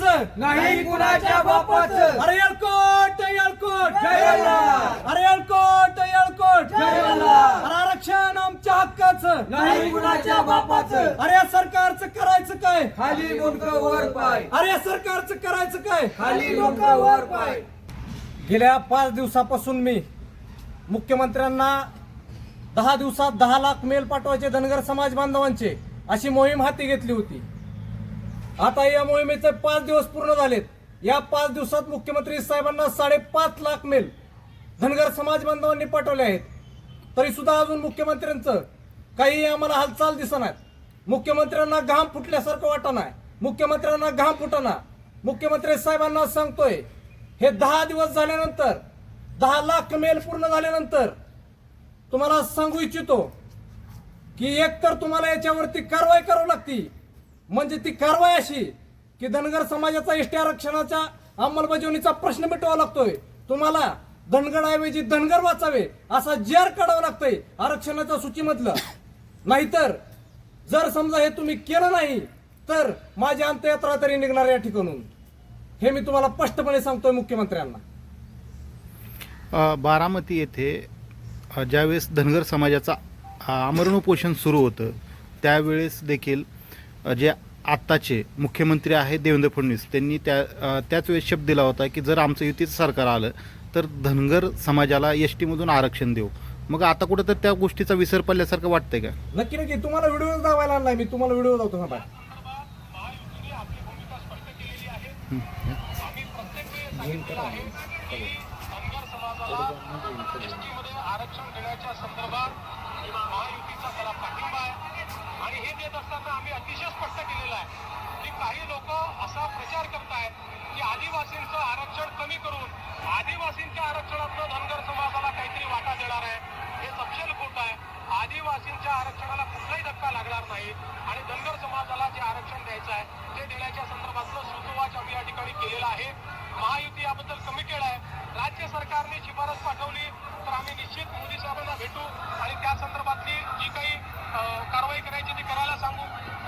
बापाचं. नाही कुणाच्या बापाचं. अरे जय मल्हार. अरे जय मल्हार. अरे आरक्षण आमच्या हक्काचं. नाही कुणाच्या बापाचं. अरे या सरकारचं करायचं काय? खाली मुंडक वर पाय. अरे या सरकारचं करायचं काय? खाली मुंडक वर पाय. गेल्या पाच दिवसापासून मी मुख्यमंत्र्यांना दहा दिवसात दहा लाख मेल पाठवायचे धनगर समाज बांधवांचे अशी मोहीम हाती घेतली होती. आता या मोहिमेचे पाच दिवस पूर्ण झालेत. या पाच दिवसात मुख्यमंत्री साहेबांना साडेपाच लाख मेल. धनगर समाज बांधवांनी पाठवले आहेत. तरी सुद्धा अजून मुख्यमंत्र्यांचं काही आम्हाला हालचाल दिसणार मुख्यमंत्र्यांना घाम फुटल्यासारखं वाटणार मुख्यमंत्र्यांना घाम फुटना. मुख्यमंत्री साहेबांना सांगतोय हे दहा दिवस झाल्यानंतर दहा लाख मेल पूर्ण झाल्यानंतर तुम्हाला सांगू इच्छितो की एक तर तुम्हाला याच्यावरती कारवाई करावी लागती. म्हणजे ती कारवाई अशी की धनगर समाजाचा एसटी आरक्षणाच्या अंमलबजावणीचा प्रश्न मिटवावा लागतोय. तुम्हाला धनगरऐवजी धनगर वाचावे असा जार काढावा लागतंय आरक्षणाच्या सूचीमधलं. नाहीतर जर समजा हे तुम्ही केलं नाही तर माझी अंत्ययात्रा तरी निघणार या ठिकाणून. हे मी तुम्हाला स्पष्टपणे सांगतोय मुख्यमंत्र्यांना. बारामती येथे ज्यावेळेस धनगर समाजाचा अ, आमरण उपोषण सुरू होतं त्यावेळेस देखील जे आत्ताचे मुख्यमंत्री आहेत देवेंद्र फडणवीस त्यांनी त्या त्याच वेळेस शब्द दिला होता की जर आमचं युतीचं सरकार आलं तर धनगर समाजाला एस टीमधून आरक्षण देऊ. मग आता कुठं तर त्या गोष्टीचा विसर पडल्यासारखं वाटतंय का? नक्की नक्की. तुम्हाला व्हिडिओ दावायला आणलाय मी तुम्हाला व्हिडिओ दावतो एसटीमध्ये आरक्षण देण्याच्या संदर्भात महायुतीचा त्याला पाठिंबा आहे आणि हे देत असताना आम्ही अतिशय स्पष्ट केलेलं आहे की काही लोक असा प्रचार करतायत की आदिवासींचं आरक्षण कमी करून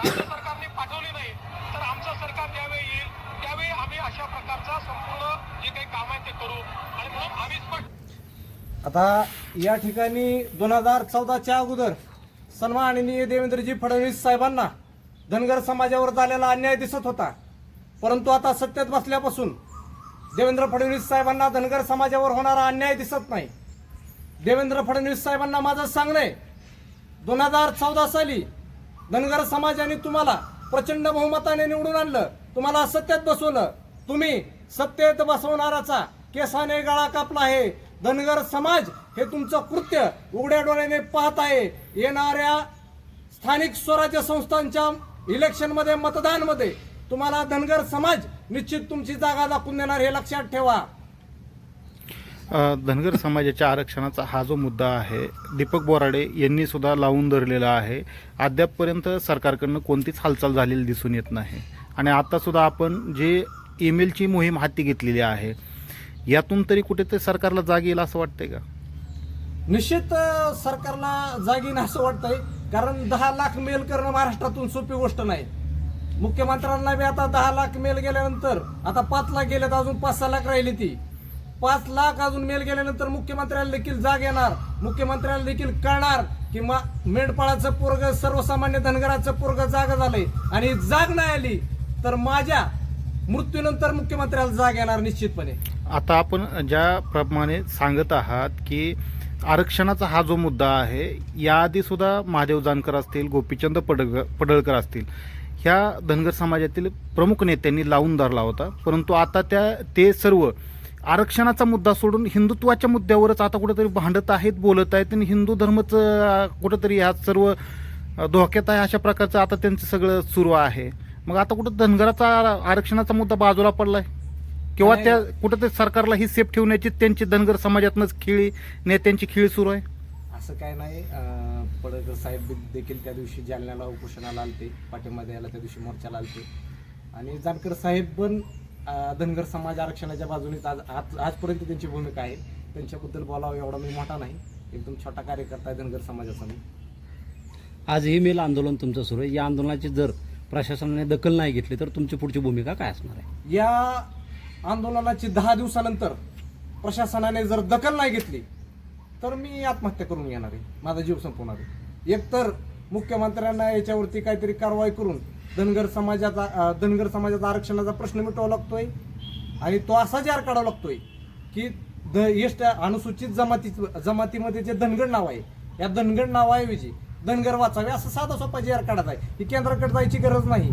राज्य सरकारने पाठवली नाही तर आमचं सरकार ज्यावेळी येईल त्यावेळी आम्ही अशा प्रकारचा संपूर्ण जे काही काम आहे ते करू. आणि म्हणून आम्ही स्पष्ट आता या ठिकाणी दोन हजार चौदाच्या अगोदर सन्माननीय देवेंद्रजी फडणवीस साहेबांना धनगर समाजावर झालेला अन्याय दिसत होता. परंतु आता सत्तेत बसल्यापासून देवेंद्र फडणवीस साहेबांना धनगर समाजावर होणारा अन्याय दिसत नाही. देवेंद्र फडणवीस साहेबांना माझं सांगणं आहे दोन हजार चौदा साली धनगर समाजाने तुम्हाला प्रचंड बहुमताने निवडून आणलं. तुम्हाला सत्तेत बसवलं. तुम्ही सत्तेत बसवणाराचा केसाने गळा कापला आहे. धनगर समाज हे तुमचं कृत्य उघड्या डोळ्याने पाहत आहे. येणाऱ्या स्थानिक स्वराज्य संस्थांच्या इलेक्शनमध्ये मतदानमध्ये तुम्हाला धनगर समाज निश्चित तुमची जागा दाखवून देणार हे लक्षात ठेवा. धनगर समाजाच्या आरक्षणाचा हा जो मुद्दा आहे दीपक बोराडे यांनी सुद्धा लावून धरलेला आहे. अद्यापपर्यंत सरकारकडनं कोणतीच हालचाल झालेली दिसून येत नाही. आणि आत्तासुद्धा आपण जे ईमेलची मोहीम हाती घेतलेली आहे यातून तरी कुठेतरी सरकारला जाग येईल असं वाटतंय का? निश्चित सरकारला जाग येईल असं वाटतंय. कारण दहा लाख मेल करणं महाराष्ट्रातून सोपी गोष्ट नाही. मुख्यमंत्र्यांना बी आता दहा लाख मेल गेल्यानंतर आता पाच लाख गेल्यात अजून पाच सहा लाख राहिली ती. पाच लाख अजून मेल गेल्यानंतर मुख्यमंत्र्याला देखील जाग येणार. मुख्यमंत्र्याला देखील कळणार की मेंढपाळाचं पोरग सर्वसामान्य धनगराचं पोरग जाग झालंय. आणि जाग नाही आली तर माझ्या मृत्यूनंतर मुख्यमंत्र्याला जाग येणार निश्चितपणे. आता आपण ज्याप्रमाणे सांगत आहात की आरक्षणाचा हा जो मुद्दा आहे याआधी सुद्धा महादेव जानकर असतील गोपीचंद पडळकर असतील ह्या धनगर समाजातील प्रमुख नेत्यांनी लावून धरला होता. परंतु आता त्या ते सर्व आरक्षणाचा मुद्दा सोडून हिंदुत्वाच्या मुद्द्यावरच आता कुठेतरी भांडत आहेत बोलत आहेत आणि हिंदू धर्मच कुठेतरी ह्या सर्व धोक्यात आहे अशा प्रकारचं आता त्यांचं सगळं सुरू आहे. मग आता कुठं धनगराचा आरक्षणाचा मुद्दा बाजूला पडलाय? किंवा. त्या कुठेतरी सरकारला ही सेफ ठेवण्याची त्यांची धनगर समाजातनंच खेळी नेत्यांची खेळी सुरू आहे? असं काय नाही. पडळकर साहेब देखील त्या दिवशी जालन्याला उपोषणाला आलते. पाठिंबा द्यायला त्या दिवशी मोर्चाला आलते. आणि जानकर साहेब पण धनगर समाज आरक्षणाच्या बाजूनेच आज आज- आजपर्यंत त्यांची भूमिका आहे. त्यांच्याबद्दल बोलावं एवढा मी मोठा नाही. एकदम छोटा कार्यकर्ता आहे धनगर समाजाचा मी. आज हे मेल आंदोलन तुमचं सुरू आहे. या आंदोलनाची जर प्रशासनाने दखल नाही घेतली तर तुमची पुढची भूमिका काय असणार आहे? या आंदोलनाची दहा दिवसानंतर प्रशासनाने जर दखल नाही घेतली तर मी आत्महत्या करून घेणार आहे. माझा जीव संपवणार आहे. एकतर मुख्यमंत्र्यांना याच्यावरती काहीतरी कारवाई करून धनगर समाजाचा धनगर समाजाचा आरक्षणाचा प्रश्न मिटवावा लागतोय. आणि तो असा जार काढावा लागतोय की द एस अनुसूचित जमाती जमातीमध्ये जे धनगड नाव आहे या धनगड नावाऐवजी धनगर वाचावे असं साधा सोपा जार आर काढत आहे. ही केंद्राकडे जायची गरज नाही.